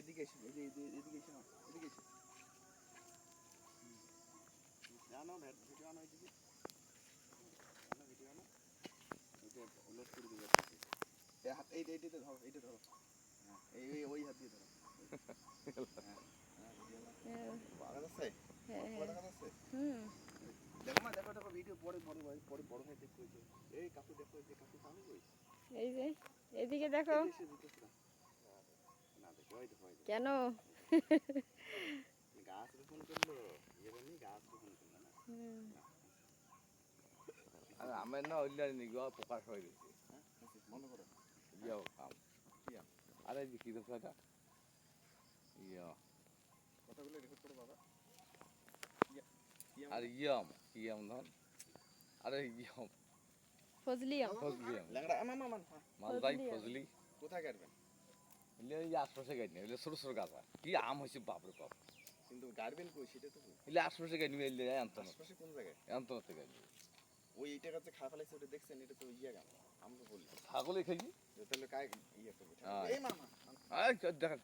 এদিকে এসে এই যে এদিকে- এদিকে এসে না এদিকে এসে। আনো ভিডিও আনো এদিকে আনো ভিডিও আনো এটা লোড করে দিবে এই হাত এই এইটাতে ধরো এইটা ধরো হ্যাঁ এই এই ওই হাত দিয়ে ধরো হ্যাঁ হ্যাঁ ভিডিও নাও হ্যাঁ, দেখা যাচ্ছে হ্যাঁ, পুরো দেখা যাচ্ছে হুম দেখো না দেখো দেখো ভিডিও পরে পরে পরে পরে বড় ভাই দেখো এই কাকু দেখো এই যে কাকু সামনে কই এই যে এদিকে দেখো কেন? গাছ রোপণ করল ইয়ে গাছ রোপণ করল না আর আমার না ওইলার নিগো প্রকাশ হয়ে গেছে। মনে করো ইয়াও কাম আরে যে কি দেখো এটা? ইয়া। কথাগুলো রেকর্ড করো বাবা ইয়া- ইয়া আর ইয়াম ইয়াম ধন। আরে ইয়াম। ফজলি আম ফজলি আম ল্যাংড়া আম, আম, আম, আম, হ্যাঁ। মালদাই। ফজলি। কোথায় কাটবেন? এলে এই আশপাশে গাই নিয়ে এলে ছোট ছোট গাছ হয়। কি আম হয়েছে বাপরে বাপ। কিন্তু গাড়বেন কই সেটা তো এলে আশপাশে গাই নিয়ে এলে আন্তন আশপাশে কোন জায়গায়? আন্তনতে নিয়ে ওই এইটা খাওয়া ফেলাইছে ওটা দেখছেন? এটা তো ইয়া গাম আমরা বলি। ছাগলে খাই যে তাহলে কায় ইয়ে করবে। এই মামা আয় দেখা।